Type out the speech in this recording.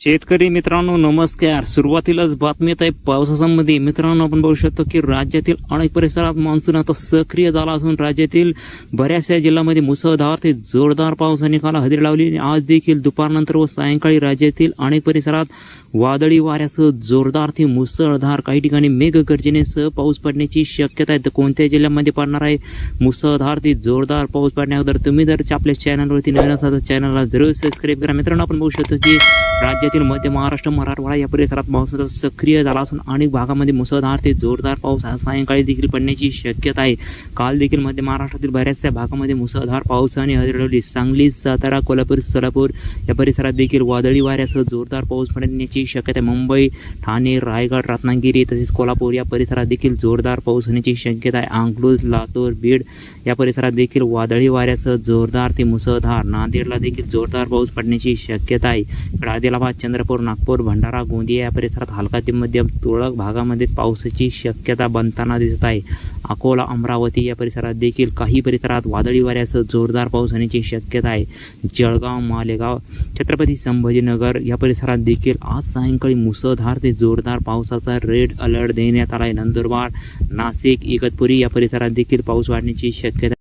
शेतकरी मित्रांनो नमस्कार. सुरुवातीलाच बातमी येत आहे पावसासंबंधी. मित्रांनो आपण बघू शकतो की राज्यातील अनेक परिसरात मान्सून आता सक्रिय झाला असून राज्यातील बऱ्याचशा जिल्ह्यामध्ये मुसळधार ते जोरदार पावसाने काल हजेरी लावली आणि आज देखील दुपारनंतर व सायंकाळी राज्यातील अनेक परिसरात वादळी वाऱ्यासह जोरदार ते मुसळधार काही ठिकाणी मेघगर्जनेसह पाऊस पडण्याची शक्यता आहे. तर कोणत्या जिल्ह्यामध्ये पडणार आहे? मुसळधार ते जोरदार पाऊस पडण्याअगोदर तुम्ही जर आपल्या चॅनलवरती नवीन असाल तर चॅनलला जरूर सबस्क्राईब करा. मित्रांनो आपण बघू शकतो की राज्यातील मध्य महाराष्ट्र मराठवाडा या परिसरात पावसाचा सक्रिय झाला असून अनेक भागामध्ये मुसळधार ते जोरदार पाऊस सायंकाळी देखील पडण्याची शक्यता आहे. काल देखील मध्य महाराष्ट्रातील बऱ्याचशा भागामध्ये मुसळधार पावसाने हजेरी सांगली सातारा कोल्हापूर सोलापूर या परिसरात देखील वादळी वाऱ्यासह जोरदार पाऊस पडण्याची शक्यता आहे. मुंबई ठाणे रायगड रत्नागिरी तसेच कोल्हापूर या परिसरात देखील जोरदार पाऊस होण्याची शक्यता आहे. अंकलूज लातूर बीड या परिसरात देखील वादळी वाऱ्यासह जोरदार ते मुसळधार नांदेडला देखील जोरदार पाऊस पडण्याची शक्यता आहे. आदिलाबाद चंद्रपूर नागपूर भंडारा गोंदिया या परिसरात हलका ते मध्यम तुरळक भागामध्येच पावसाची शक्यता बनताना दिसत आहे. अकोला अमरावती या परिसरात देखील काही परिसरात वादळी वाऱ्यासह जोरदार पाऊस होण्याची शक्यता आहे. जळगाव मालेगाव छत्रपती संभाजीनगर या परिसरात देखील आज सायंकाळी मुसळधार ते जोरदार पावसाचा रेड अलर्ट देण्यात आला आहे नंदुरबार नाशिक इगतपुरी या परिसरात देखील पाऊस वाढण्याची शक्यता